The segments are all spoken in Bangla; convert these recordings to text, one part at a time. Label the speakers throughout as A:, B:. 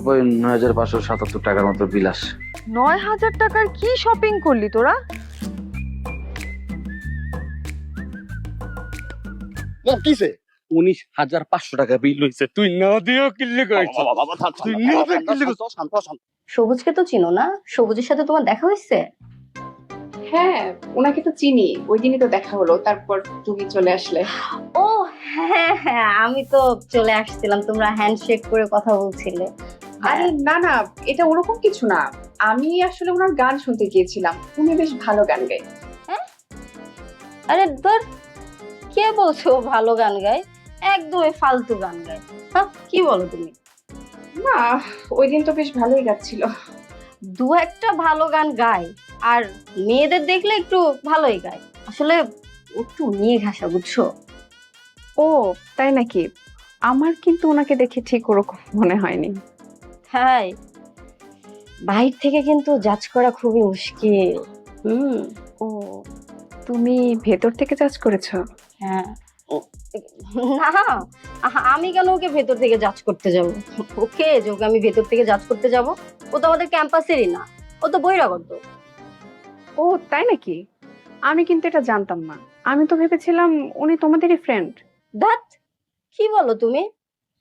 A: আপু ওই নয় হাজার পাঁচশো সাতাত্তর টাকার মতো বিল আসে।
B: নয় হাজার টাকার কি শপিং করলি তোরা?
C: কিসে
D: উনিশ হাজার পাঁচশো টাকা বিল হয়েছে। তুই না দিয়েও করেছিস তুই কিনলে
E: সবুজকে তো চিনো না? সবুজের সাথে তোমার দেখা হয়েছে?
F: হ্যাঁ ওনাকে তো চিনি। ওই দিনই তো দেখা হলো তারপর তুমি চলে আসলে।
E: ও হ্যাঁ হ্যাঁ আমি তো চলে আসছিলাম। তোমরা হ্যান্ডশেক করে কথা বলছিলে।
F: আরে না না এটা ওরকম কিছু না। আমি আসলে ওনার গান শুনতে গিয়েছিলাম। উনি বেশ ভালো গান গায়।
E: আরে ধর কে বলছো ভালো গান গায়? একদমই ফালতু গান গায়। হ্যাঁ কি বলো তুমি?
F: না ওই দিন তো বেশ ভালোই গাচ্ছিল।
E: দু একটা ভালো গান গায় আর মেয়েদের দেখলে একটু ভালোই গায়। আসলে একটু নিয়ে ঘাসা বুঝছ?
F: ও তাই নাকি? আমার কিন্তু ওনাকে দেখে ঠিক ওরকম মনে হয়নি।
E: হ্যাঁ। বাইর থেকে কিন্তু জাজ করা খুবই মুশকিল। হুম।
F: ও তুমি ভেতর থেকে চাষ করেছ?
E: হ্যাঁ। না আমি কেন ওকে ভেতর থেকে জাজ করতে যাব? ওকে যে ওকে আমি ভেতর থেকে জাজ করতে যাব ও তো আমাদের ক্যাম্পাসেরই না। ও তো বহিরাগত।
F: ও তাই নাকি? আমি কিন্তু এটা জানতাম না। আমি তো ভেবেছিলাম উনি তোমাদেরই ফ্রেন্ড
E: ধ্যাত কি বলো তুমি?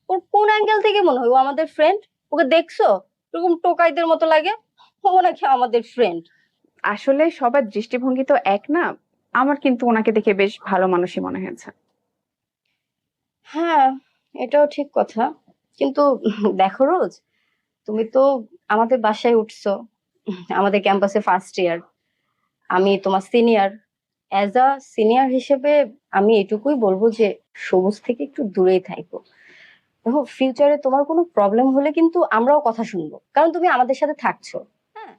E: ওর কোন অ্যাঙ্গেল থেকে মনে হয় ও আমাদের ফ্রেন্ড ওকে দেখছ? এরকম টোকাইদের মতো লাগে। ও নাকি আমাদের ফ্রেন্ড
F: আসলে সবার দৃষ্টিভঙ্গি তো এক না। আমার কিন্তু ওনাকে দেখে বেশ ভালো মানুষই মনে হয়েছে।
E: হ্যাঁ এটাও ঠিক কথা। কিন্তু দেখো রোজ তুমি তো আমাদের বাসায় উঠছো। আমাদের ক্যাম্পাসে ফার্স্ট ইয়ার আমি তোমার সিনিয়র অ্যাজ আ সিনিয়র হিসেবে আমি এটুকুই বলব যে সবুজ থেকে একটু দূরেই থাকো দেখো ফিউচারে তোমার কোনো প্রবলেম হলে কিন্তু আমরাও কথা শুনব। কারণ তুমি আমাদের সাথে থাকছো। হ্যাঁ?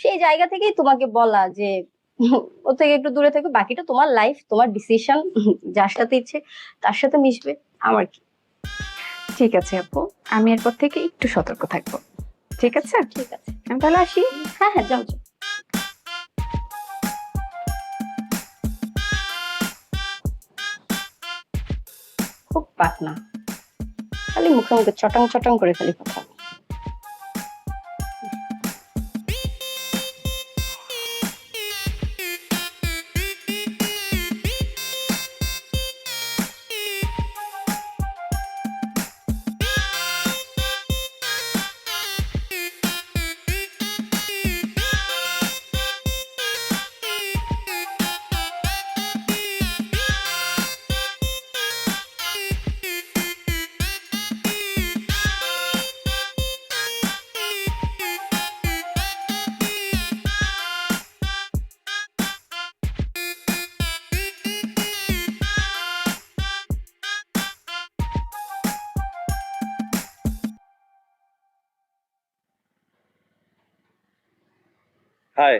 E: সেই জায়গা থেকেই তোমাকে বলা যে ও থেকে একটু দূরে থাকো বাকিটা তোমার লাইফ তোমার ডিসিশন যার সাথে ইচ্ছে তার সাথে মিশবে। আমার কি?
F: ঠিক আছে আপু আমি এরপর থেকে একটু সতর্ক থাকব। ঠিক আছে?
E: ঠিক আছে।
F: আমি তাহলে আসি?
E: হ্যাঁ হ্যাঁ যাও যাও। খুব খালি মুখে মুখে চটং চটং করে খালি কথা
D: হাই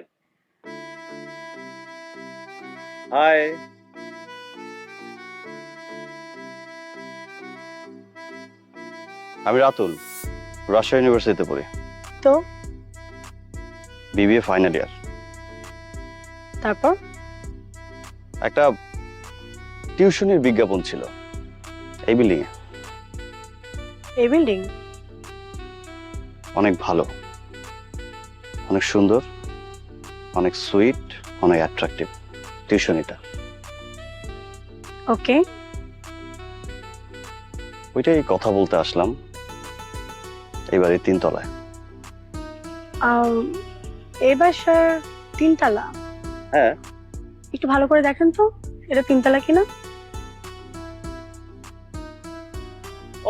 D: হাই আমি রাতুল রাজশাহী ইউনিভার্সিটিতে পড়ি।
E: তো?
D: বিবিএ ফাইনাল ইয়ার
E: তারপর?
D: একটা টিউশনের বিজ্ঞাপন ছিল এই বিল্ডিং এ
E: এই বিল্ডিং
D: অনেক ভালো অনেক সুন্দর। অনেক সুইট অনেক অ্যাট্রাকটিভ টিউশনিটা
E: ওকে।
D: ওইটাই কথা বলতে আসলাম। এইবারে তিনতলায়।
G: এই বাসার তিনতলা?
D: হ্যাঁ।
G: একটু ভালো করে দেখেন তো এটা তিনতলা কিনা?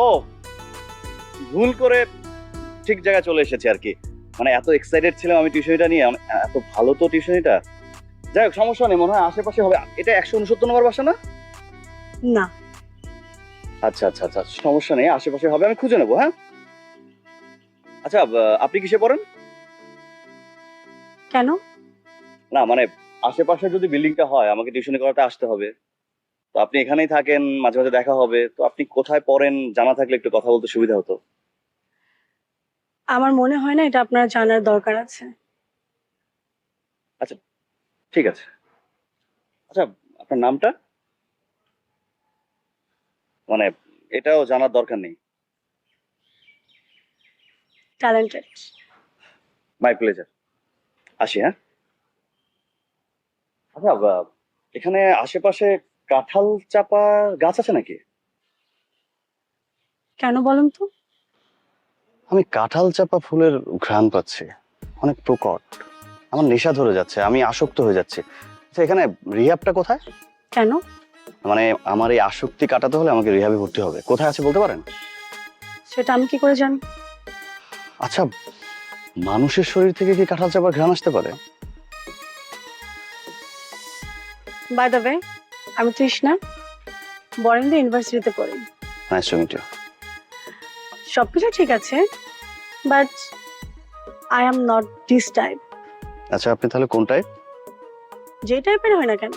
D: ও ভুল করে ঠিক জায়গায় চলে এসেছে আর কি। মানে এত এক্সাইটেড ছিলাম আমি টিউশনিটা নিয়ে মানে এত ভালো তো টিউশনিটা যাই হোক সমস্যা নেই মনে হয় আশেপাশে হবে। এটা একশো উনসত্তর নম্বর বাসা না?
G: না।
D: আচ্ছা আচ্ছা আচ্ছা সমস্যা নেই আশেপাশে হবে আমি খুঁজে নেব হ্যাঁ? আচ্ছা আপনি কিসে পড়েন?
G: কেন?
D: না মানে আশেপাশে যদি বিল্ডিংটা হয় আমাকে টিউশনি করাতে আসতে হবে। তো আপনি এখানেই থাকেন মাঝে মাঝে দেখা হবে। তো আপনি কোথায় পড়েন জানা থাকলে একটু কথা বলতে সুবিধা হতো।
G: আমার মনে হয় না এটা আপনার জানার দরকার আছে।
D: আচ্ছা ঠিক আছে। আচ্ছা আপনার নামটা? মানে এটাও জানার দরকার নেই।
G: ট্যালেন্টেড
D: মাই প্লেজার আসি হ্যাঁ? আচ্ছা এখানে আশেপাশে কাঁঠাল চাপা গাছ আছে নাকি?
G: কেন বলুন তো?
D: আমি কাঁঠাল চাপা ফুলের ঘ্রাণ পাচ্ছি। অনেক প্রকট। আমার নেশা ধরে যাচ্ছে আমি আসক্ত হয়ে যাচ্ছি। আচ্ছা এখানে রিহাবটা কোথায়?
G: কেন?
D: মানে আমার এই আসক্তি কাটাতে হলে আমাকে রিহাবে ভর্তি হবে। কোথায় আছে বলতে পারেন?
G: সেটা আমি কি করে জানি?
D: আচ্ছা মানুষের শরীর থেকে কি কাঁঠাল চাপার ঘ্রাণ আসতে পারে?
G: বাই দ্য ওয়ে আমি তৃষ্ণা। বরেন্দ্র ইউনিভার্সিটিতে পড়ি।
D: নাইস টু মিট ইউ
G: সবকিছু ঠিক আছে but I am not this type
D: আচ্ছা আপনি তাহলে কোন টাইপ
G: যে টাইপের হয় না কেন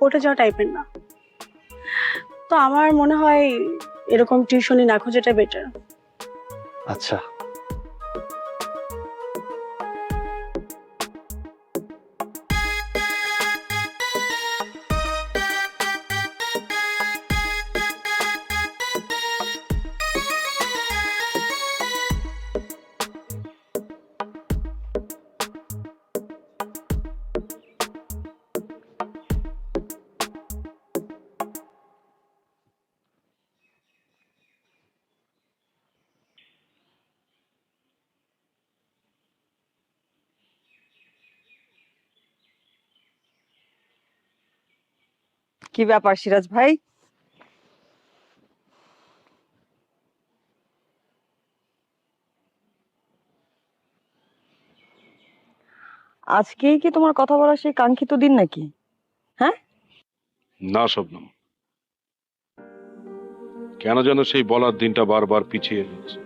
G: ওটা যাওয়া টাইপের না। তো আমার মনে হয় এরকম টিউশনি না খোঁজাটা বেটার
D: আচ্ছা।
B: কি ব্যাপার সিরাজ ভাই? আজকেই কি তোমার কথা বলার সেই কাঙ্ক্ষিত দিন নাকি? হ্যাঁ?
H: না শবনম কেন যেন সেই বলার দিনটা বারবার পিছিয়ে যাচ্ছে।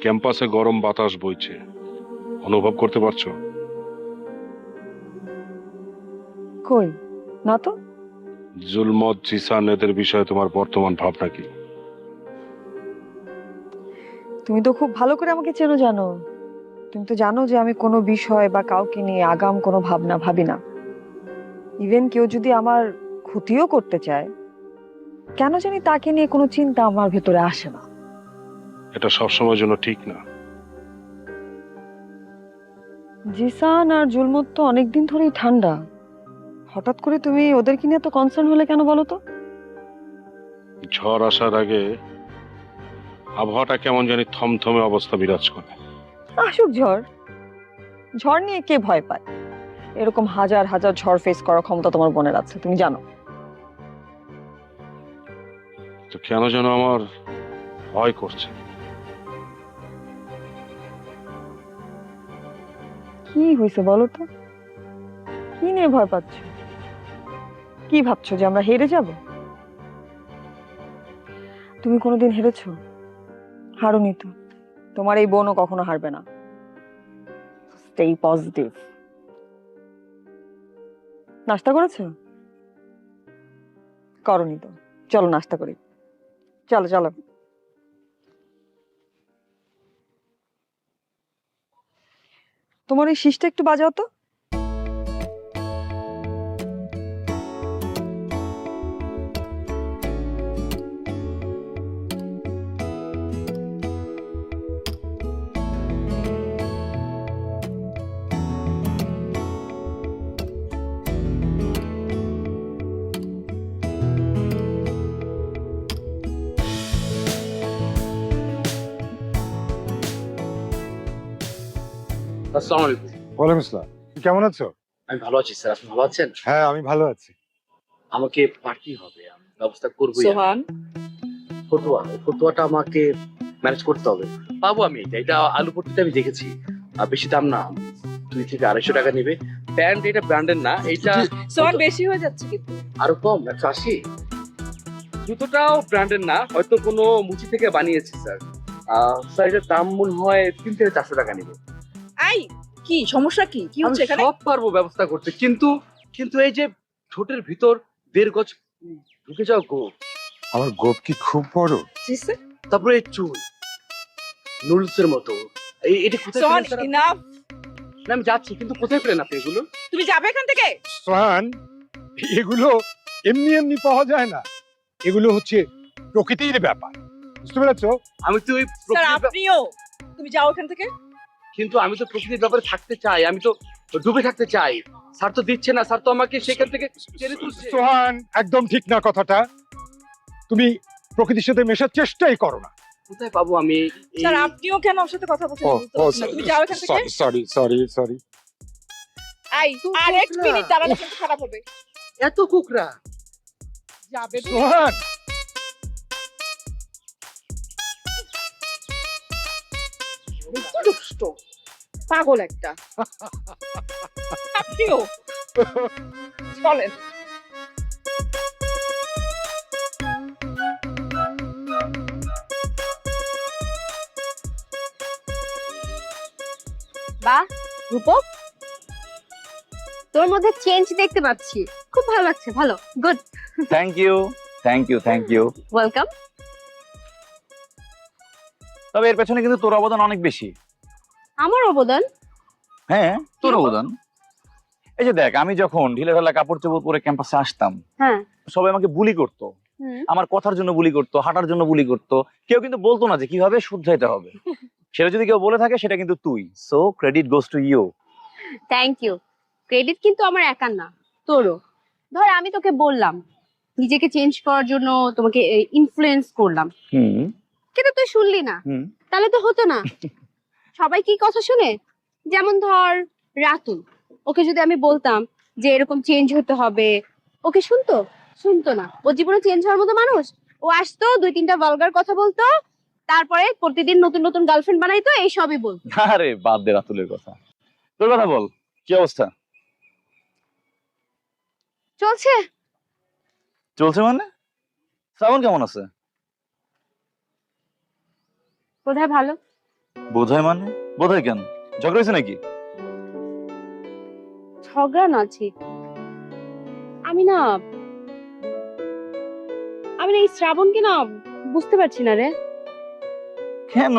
H: ক্যাম্পাসে গরম বাতাস বইছে। অনুভব করতে পারছ?
B: কই? না তো।
H: জুলমত জিসান এদের বিষয়ে তোমার বর্তমান ভাবনা কি?
B: তুমি তো খুব ভালো করে আমাকে চেনো জানো। তুমি তো জানো যে আমি কোনো বিষয় বা কাউকে নিয়ে আগাম কোনো ভাবনা ভাবি না। ইভেন কেউ যদি আমার ক্ষতিও করতে চায় কেন জানি তাকে নিয়ে কোনো চিন্তা আমার ভেতরে আসে না।
H: এটা সবসময়ের জন্য ঠিক না।
B: জিসান আর জুলমত তো অনেকদিন ধরেই ঠান্ডা। হঠাৎ করে তুমি ওদেরকে নিয়ে এত কনসার্ন হলে কেন বলো তো?
H: ঝড় আসার আগে আবহাওয়াটা কেমন জানি থমথমে অবস্থা বিরাজ করে।
B: আসুক ঝড়। ঝড় নিয়ে কে ভয় পায়? এরকম হাজার হাজার ঝড় ফেস করার ক্ষমতা তোমার বোনের আছে তুমি জানো।
H: তো কেন যেন আমার ভয় করছে।
B: কি হয়েছে বলো তো? কি নিয়ে ভয় পাচ্ছ? কি ভাবছ যে আমরা হেরে যাব? তুমি কোনোদিন হেরেছো? হারোনি তো। তোমার এই বোনও কখনো হারবে না। স্টেই পজিটিভ নাস্তা করেছ? করনি তো। চলো নাস্তা করি। চলো চলো। তোমার এই শীষটা একটু বাজাও তো।
I: আসসালামু আলাইকুম।
J: ওয়ালাইকুম আসসালাম। কেমন আছো?
I: আমি ভালো আছি স্যার আপনি ভালো আছেন?
J: হ্যাঁ আমি ভালো আছি।
I: আমাকে পার্টি হবে আমি ব্যবস্থা করব
B: সোহান?
I: ফতুয়া এই ফতুয়াটা আমাকে ম্যানেজ করতে হবে। পাবো আমি এটা এটা আলু পট্টিতে আমি দেখেছি। আর বেশি দাম না দুই থেকে আড়াইশো টাকা নেবে। প্যান্ট এটা ব্র্যান্ডের না এটা
K: সোয়ান বেশি হয়ে যাচ্ছে কিন্তু।
I: আরও কম একশো আশি। জুতোটাও ব্র্যান্ডের না হয়তো কোনো মুচি থেকে বানিয়েছে স্যার। স্যার এটার দাম মনে হয় তিন থেকে চারশো টাকা নেবে।
K: এই কি সমস্যা কি? কি হচ্ছে এখানে?
I: সব পারব ব্যবস্থা করতে কিন্তু কিন্তু এই যে ঠোঁটের ভিতর দেড় গজ ঢুকে যাও গো।
J: আমার গোপ কি খুব বড়?
I: তারপরে এই চুল নুডলস এর মতো। এই এটা কোথায়?
K: ইনাফ
I: না, আমি যাচ্ছি কিন্তু কোথায় পেলেন আপনি এগুলো?
K: তুমি যাবে এখান থেকে?
J: সোহান এগুলো এমনি এমনি পাওয়া যায় না। এগুলো হচ্ছে প্রকৃতির ব্যাপার। বুঝতে পেরেছ?
I: আমি তো ওই
K: স্যার আপনিও তুমি যাও এখান থেকে।
I: কিন্তু আমি তো প্রকৃতির ব্যাপারে থাকতে চাই আমি তো ডুবে থাকতে চাই। স্যার তো দিচ্ছে না স্যার তো আমাকে সেখান থেকে টেনে তুলছে।
J: সোহান একদম ঠিক না কথাটা। তুমি প্রকৃতির সাথে মেশার চেষ্টাই করো না।
I: কোথায় পাবো আমি? এই-
K: স্যার আপনিও কেন ওর সাথে কথা বলছেন? বুঝতে পারছি না। তুমি যাও এখান থেকে।
J: সরি সরি সরি
K: আই আর এক মিনিট দাঁড়ালে কিন্তু খারাপ হবে
I: এত কুকরা।
K: যাবে।
J: সোহান
K: দুষ্ট পাগল একটা। আপনিও। চলেন।
L: বাহ রূপক তোর মধ্যে চেঞ্জ দেখতে পাচ্ছি। খুব ভালো লাগছে। ভালো। Good
M: thank you thank you thank you
L: welcome
M: তবে এর পেছনে কিন্তু তোর অবদান অনেক বেশি।
L: আমার অবদান?
M: হ্যাঁ তোর অবদান? এই যে দেখ আমি যখন ঢিলে ঢালা কাপড় চোপড় পরে ক্যাম্পাসে আসতাম
L: হ্যাঁ।
M: সবাই আমাকে বুলি করতো। আমার কথার জন্য বুলি করতো হাঁটার জন্য বুলি করতো। কেউ কিন্তু বলতো না যে কীভাবে শুধরাইতে হবে। সেটা যদি কেউ বলে থাকে সেটা কিন্তু তুই। So credit goes to you
L: thank you credit কিন্তু আমার একার না তোরও। ধর আমি তোকে বললাম নিজেকে চেঞ্জ করার জন্য তোমাকে ইনফ্লুয়েন্স করলাম।
M: হুম।
L: কিন্তু তুই শুনলি না। তাহলে তো হতো না। সবাই কি কথা শুনে? যেমন ধর রাতুল ওকে যদি আমি বলতাম যে এরকম চেঞ্জ হতে হবে ওকে শুনতো? শুনতো না। ও জীবনে চেঞ্জ হওয়ার মতো মানুষ? ও আসতো দুই তিনটা ভালগার কথা বলতো তারপরে প্রতিদিন নতুন নতুন গার্লফ্রেন্ড বানাইতো এই সবই বলতো।
M: আরে বাদ দে রাতুলের কথা। তোর কথা বল কি অবস্থা?
L: চলছে?
M: চলছে মানে? শ্রাবণ কেমন আছে?
L: বোধহয় ভালো।
M: বোধহয় মানে? বোধহয় কেন? ঝগড়া হয়েছে নাকি?
L: ঝগড়া না ঠিক। আমি না আমি না এই শ্রাবণকে না বুঝতে পারছি না রে।
M: কেন?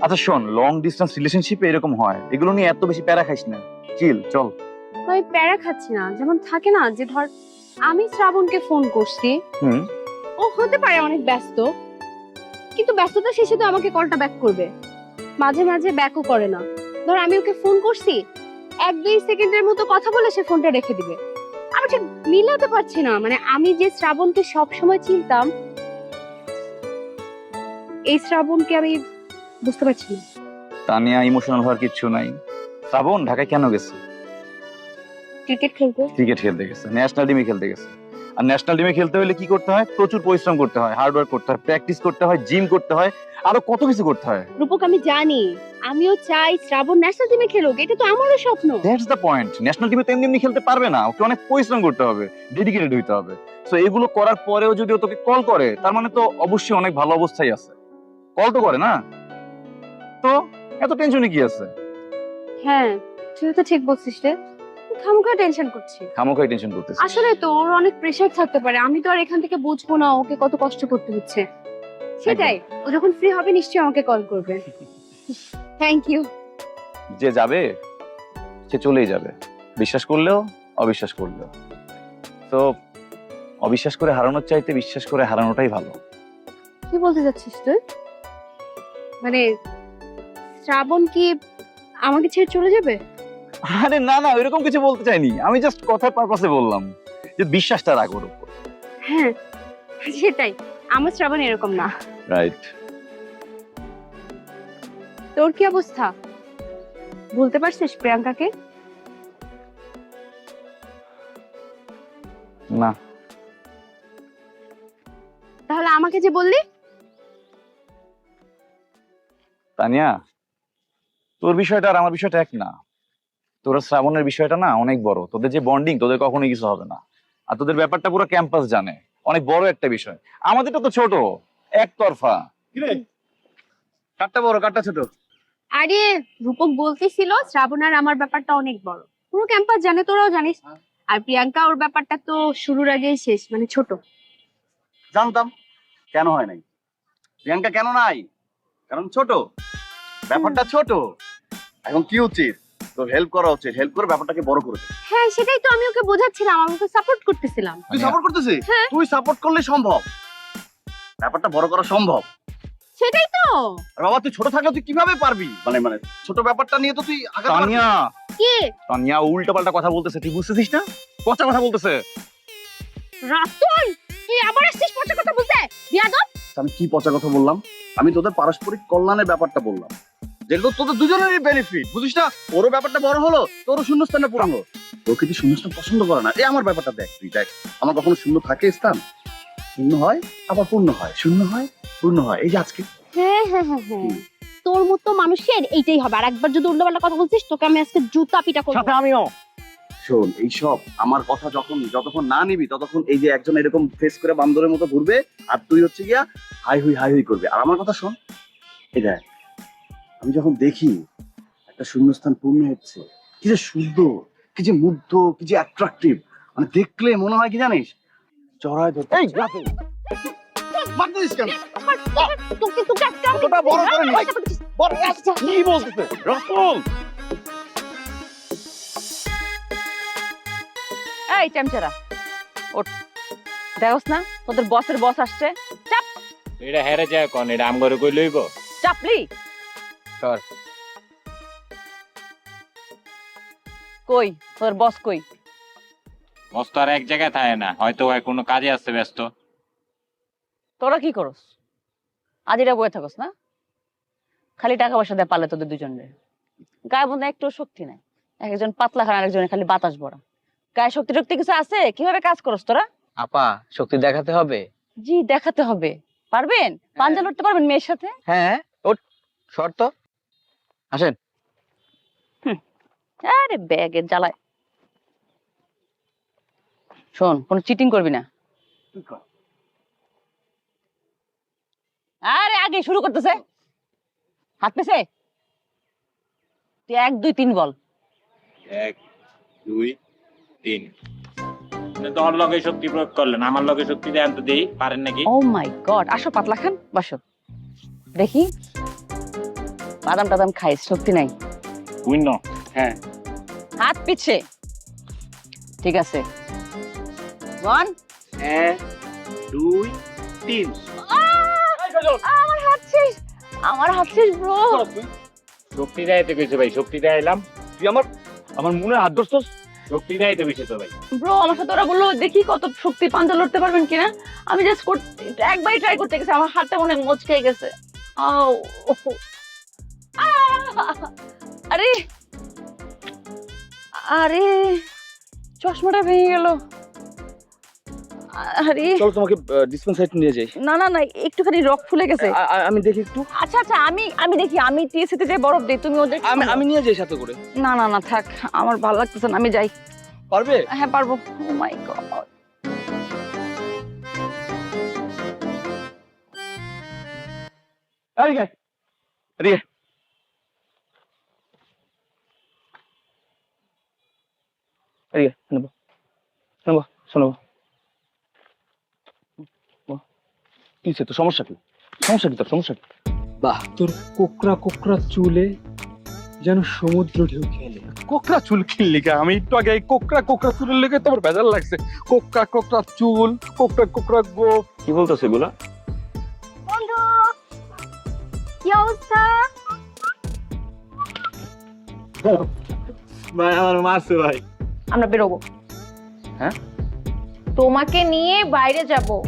M: আচ্ছা শোন লং ডিস্টেন্স রিলেশনশিপে এরকম হয়। এগুলো নিয়ে এত বেশি প্যারা খাইস না। চিল। চল
L: আমি প্যারা খাচ্ছি না। যেমন থাকে না যে ধর আমি শ্রাবণকে ফোন করছি।
M: হুম।
L: ও হতে পারে অনেক ব্যস্ত। কিন্তু ব্যস্ততা শেষে তো আমাকে কলটা ব্যাক করবে। মাঝে মাঝে ব্যাকও করে না। ধর আমি ওকে ফোন করছি এক দুই সেকেন্ডের মতো কথা বলে সে ফোনটা রেখে দিবে। আমি ঠিক মিলাতে পারছি না মানে আমি যে শ্রাবণকে সব সময় চিনতাম এই শ্রাবণকে আমি বুঝতে পারছি না।
M: তানিয়া ইমোশনাল হওয়ার কিচ্ছু নাই। শ্রাবণ ঢাকায় কেন গেছে?
L: ক্রিকেট খেলতে।
M: ক্রিকেট খেলতে গেছে ন্যাশনাল টিমে খেলতে গেছে। আর ন্যাশনাল টিমে খেলতে হলে কি করতে হয়? প্রচুর পরিশ্রম করতে হয় হার্ড ওয়ার্ক করতে হয় প্র্যাকটিস করতে হয় জিম করতে হয় আরও কত কিছু করতে হয়?
L: রূপক আমি জানি। আমিও চাই শ্রাবণ ন্যাশনাল টিমে খেলুক এটা তো আমারও স্বপ্ন।
M: দ্যাটস দ্য পয়েন্ট ন্যাশনাল টিমে তো এমনি এমনি খেলতে পারবে না ওকে অনেক পরিশ্রম করতে হবে ডেডিকেটেড হইতে হবে। সো এগুলো করার পরেও যদি ও তোকে কল করে তার মানে তো অবশ্যই অনেক ভালো অবস্থায় আছে। কল তো করে না? তো এত টেনশনে কি আছে?
L: হ্যাঁ তুই তো ঠিক বলছিস রে। খামোখা টেনশন করছি।
M: খামোখাই টেনশন করতেছে
L: আসলে তো ওর অনেক প্রেশার থাকতে পারে আমি তো আর এখান থেকে বুঝব না ওকে কত কষ্ট করতে হচ্ছে। সেটাই। ও যখন ফ্রি হবে নিশ্চয়ই আমাকে কল করবে। থ্যাংক ইউ
M: যে যাবে সে চলেই যাবে। বিশ্বাস করলেও অবিশ্বাস করলেও। তো অবিশ্বাস করে হারানোর চাইতে বিশ্বাস করে হারানোটাই ভালো।
L: কি বলতে যাচ্ছিস তুই? মানে শ্রাবণ কি আমাকে ছেড়ে চলে যাবে?
M: আরে না না এরকম কিছু বলতে চাইনি। আমি জাস্ট কথার পারপাসে বললাম যে বিশ্বাসটা রাখ ওর উপর।
L: হ্যাঁ সেটাই। আমার শ্রাবণ এরকম না।
M: রাইট
L: তোর কি অবস্থা? ভুলতে পারছিস প্রিয়াঙ্কাকে?
M: না।
L: তাহলে আমাকে যে বললি?
M: তানিয়া তোর বিষয়টা আর আমার বিষয়টা এক না। তোর শ্রাবণের বিষয়টা না অনেক বড়। তোদের যে বন্ডিং তোদের কখনোই কিছু হবে না। আর তোদের ব্যাপারটা পুরো ক্যাম্পাস জানে। অনেক বড় একটা বিষয়। আমাদেরটা তো ছোট একতরফা।
D: কাটটা বড় কাটটা ছোট?
L: আরে রূপক বলতেছিল শ্রাবণ আর আমার ব্যাপারটা অনেক বড়। পুরো ক্যাম্পাস জানে তোরাও জানিস। আর প্রিয়াঙ্কা ওর ব্যাপারটা তো শুরুর আগেই শেষ মানে ছোট।
D: জানতাম কেন হয় নাই? প্রিয়াঙ্কা কেন নাই? কারণ ছোট। ব্যাপারটা ছোট। এখন কি উচিত? তোর হেল্প করা উচিত। হেল্প করে ব্যাপারটাকে বড় করে
L: হ্যাঁ সেটাই তো আমি ওকে বোঝাচ্ছিলাম আমি ওকে সাপোর্ট করতেছিলাম।
D: তুই সাপোর্ট করতেছিস? তুই সাপোর্ট করলে সম্ভব। ব্যাপারটা বড় করা সম্ভব।
L: সেটাই তো।
D: আর বাবা তুই ছোট থাকলে তুই কীভাবে পারবি? মানে মানে ছোট ব্যাপারটা নিয়ে তো তুই আগাতে
M: তানিয়া।
L: কি?
M: তানিয়া উল্টো পাল্টা কথা বলতেছে তুই বুঝতেছিস না? পচা কথা বলতেছে।
L: রাতুল তুই আবার আসছিস পচা কথা বলতে? বিয়াদব।
D: আমি কি পচা কথা বললাম? আমি তোদের পারস্পরিক কল্যাণের ব্যাপারটা বললাম। তো তোদের দুজনেরই বেনিফিট বুঝিস না? ওরও ব্যাপারটা বড় হলো তোরও শূন্যস্থানে পূরণ হলো। ও কিন্তু শূন্যস্থান পছন্দ করে না। এই আমার ব্যাপারটা দেখ তুই দেখ আমার কখনো শূন্য থাকে স্থান? শূন্য হয় আবার পূর্ণ হয়। শূন্য হয় পূর্ণ হয়। এই যে আজকে।
L: হ্যাঁ হ্যাঁ হ্যাঁ হ্যাঁ। তোর মতো মানুষের এইটাই হবে। আর একবার যদি উল্টোপাল্টা কথা বলছিস তোকে আমি আজকে জুতা পিটা করব।
M: সাথে আমিও।
D: শোন এইসব আমার কথা যখন যতক্ষণ না নিবি ততক্ষণ এই যে একজন এরকম ফেস করে বান্দরের মতো ঘুরবে আর তুই হচ্ছে গিয়া হাই হুই হাই হুই করবে। আর আমার কথা শোন। এই দেখ আমি যখন দেখি একটা শূন্যস্থান পূর্ণ হচ্ছে কি যে সুন্দর কি যে মুগ্ধ কি যে অ্যাট্রাকটিভ মানে দেখলে মনে হয় কি জানিস চড়াই ধরতে এই রাতে মারতেছিস কেন
L: তোকে তোকে
D: কতটা বড় করে নিস?
L: পয়সা করছিস।
D: বল,
L: আচ্ছা।
M: কি বলতেছে রসুল
K: এই চ্যামচারা ওঠ দেখোস না তোদের বসের বস আসছে চাপ
N: এটা হেরে যায় কোন এটা আম করে কই লইব
K: চাপলি
N: সর।
K: কই? তোর বস কই?
N: মস্ত আর এক জায়গায় থাকে না হয়তো ওই কোনো কাজে আছে ব্যস্ত।
K: তোরা কি করস? আদিরা বয়ে থাকস না? খালি টাকা পয়সা দেয় পালে তোদের দুজনের। গায়ে একটু শক্তি নাই। একজন পাতলা খান আরেকজনের খালি বাতাস ভরা। গায়ে শক্তি টক্তি কিছু আছে? কীভাবে কাজ করস তোরা?
O: আপা শক্তি দেখাতে হবে?
K: জি দেখাতে হবে। পারবেন? পাঞ্জা লড়তে পারবেন মেয়ের সাথে?
O: হ্যাঁ ওট শর্ত। আসেন।
K: আরে ব্যাগের জ্বালায়। শোন কোনো চিটিং করবি না। আরে আগে শুরু করতেছে। হাত পেছে তুই এক দুই তিন বল।
N: এক দুই তিন। আপনি তোর লগে শক্তি প্রয়োগ করলেন আমার লগে শক্তি দেন তো দেই পারেন নাকি?
K: ও মাই গড আসো পাতলা খান বসো। দেখি। বাদাম টাদাম খাই শক্তি নাই।
N: শূন্য
K: হাত পিছে। ঠিক আছে। ওয়ান
O: এক দুই তিন।
K: আমার হাত শেষ। আমার হাত শেষ ব্রো
N: শক্তি দেয় তো কিছু ভাই শক্তি দেয় এলাম।
M: তুই আমার আমার মনে হাত ধরছস?
N: শক্তি দেয় তো বেশি তো ভাই।
K: ব্রো আমার সাথে ওরা বলল দেখি কত শক্তি পাঞ্জা লড়তে পারবেন কিনা? আমি জাস্ট একবারই ট্রাই করতে গেছি আমার হাতটা মনে হয় মচকে গেছে। আও! আরে! আরে! চশমাটা ভেঙে গেল। আরে!
M: চলো তোমাকে ডিসপেন্সারি নিয়ে যাই।
K: না না না একটুখানি রক ফুলে গেছে।
M: আমি দেখি একটু।
K: আচ্ছা আচ্ছা আমি আমি দেখি আমি টিএসসিতে যে বরফ দিই তুমি ওদের
M: আমি আমি নিয়ে যাই সাথে করে।
K: না না না থাক আমার ভালো লাগতেছে না আমি যাই।
M: পারবে?
K: হ্যাঁ পারব। ও মাই গড
M: এদিকে। আয়। এদিকে নেব নেব শোনো কি তো সমস্যা কি? সমস্যা কি তোর সমস্যা কি?
O: বাহ।
P: তোর কোকড়া কোকড়া চুলে যেন সমুদ্র ঢেউ খেলে। কোকড়া চুল কিনলি কে? আমি একটু আগে এই কোকড়া কোকড়া চুলের লেগে তোমার বেজার লাগছে। কোকড়া কোকড়া চুল কোকড়া কোকড়া গো
M: কি বলতেছে এগুলা?
L: বন্ধু কি অবস্থা?
M: ভাই আমার মারছে ভাই।
K: আমরা বেরোবো। হ্যাঁ?
L: তোমাকে নিয়ে বাইরে যাব।